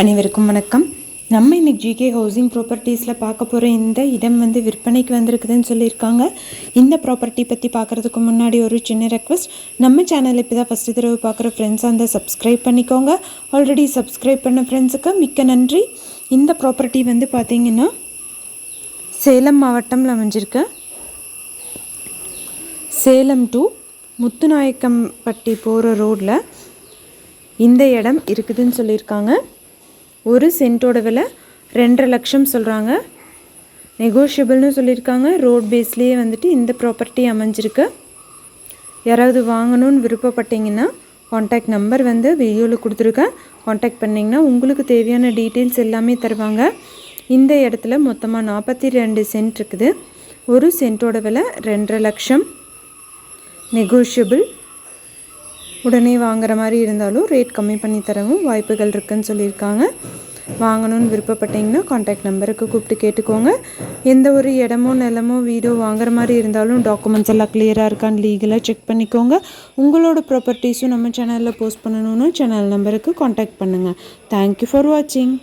அனைவருக்கும் வணக்கம். நம்ம இன்னைக்கு ஜிகே ஹவுசிங் ப்ராப்பர்ட்டிஸில் பார்க்க போகிற இந்த இடம் வந்து விற்பனைக்கு வந்திருக்குதுன்னு சொல்லியிருக்காங்க. இந்த ப்ராப்பர்ட்டி பற்றி பார்க்குறதுக்கு முன்னாடி ஒரு சின்ன ரெக்வஸ்ட் நம்ம சேனல் இப்போ தான் ஃபஸ்ட்டு தடவை பார்க்குற ஃப்ரெண்ட்ஸ் அந்த சப்ஸ்கிரைப் பண்ணிக்கோங்க. ஆல்ரெடி சப்ஸ்கிரைப் பண்ண ஃப்ரெண்ட்ஸுக்கு மிக்க நன்றி. இந்த ப்ராப்பர்ட்டி வந்து பார்த்திங்கன்னா சேலம் மாவட்டம்ல அமைஞ்சிருக்கு. சேலம் டு முத்துநாயக்கம்பட்டி போகிற ரோட்டில் இந்த இடம் இருக்குதுன்னு சொல்லியிருக்காங்க. ஒரு சென்ட்டோட விலை ரெண்டரை லட்சம் சொல்கிறாங்க நெகோஷியபிள்னு சொல்லியிருக்காங்க. ரோட் பேஸ்லேயே வந்துட்டு இந்த ப்ராப்பர்ட்டி அமைஞ்சிருக்கு. யாராவது வாங்கணும்னு விருப்பப்பட்டீங்கன்னா காண்டாக்ட் நம்பர் வந்து வீடியோவில் கொடுத்துருக்கேன். காண்டாக்ட் பண்ணிங்கன்னா உங்களுக்கு தேவையான டீட்டெயில்ஸ் எல்லாமே தருவாங்க. இந்த இடத்துல மொத்தமாக நாற்பத்தி ரெண்டு சென்ட் இருக்குது. ஒரு சென்ட்டோட விலை ரெண்டரை லட்சம். நெகோஷியபிள் உடனே வாங்குற மாதிரி இருந்தாலும் ரேட் கம்மி பண்ணி தரவும் வாய்ப்புகள் இருக்குன்னு சொல்லியிருக்காங்க. வாங்கணும்னு விருப்பப்பட்டீங்கன்னா காண்டாக்ட் நம்பருக்கு கூப்பிட்டு கேட்டுக்கோங்க. எந்த ஒரு இடமோ நிலமோ வீடோ வாங்குற மாதிரி இருந்தாலும் டாக்குமெண்ட்ஸ் எல்லாம் கிளியராக இருக்கான்னு லீகலாக செக் பண்ணிக்கோங்க. உங்களோட ப்ராப்பர்ட்டிஸும் நம்ம சேனலில் போஸ்ட் பண்ணணும்னு சேனல் நம்பருக்கு காண்டாக்ட் பண்ணுங்கள் தேங்க்யூ ஃபார் வாட்சிங்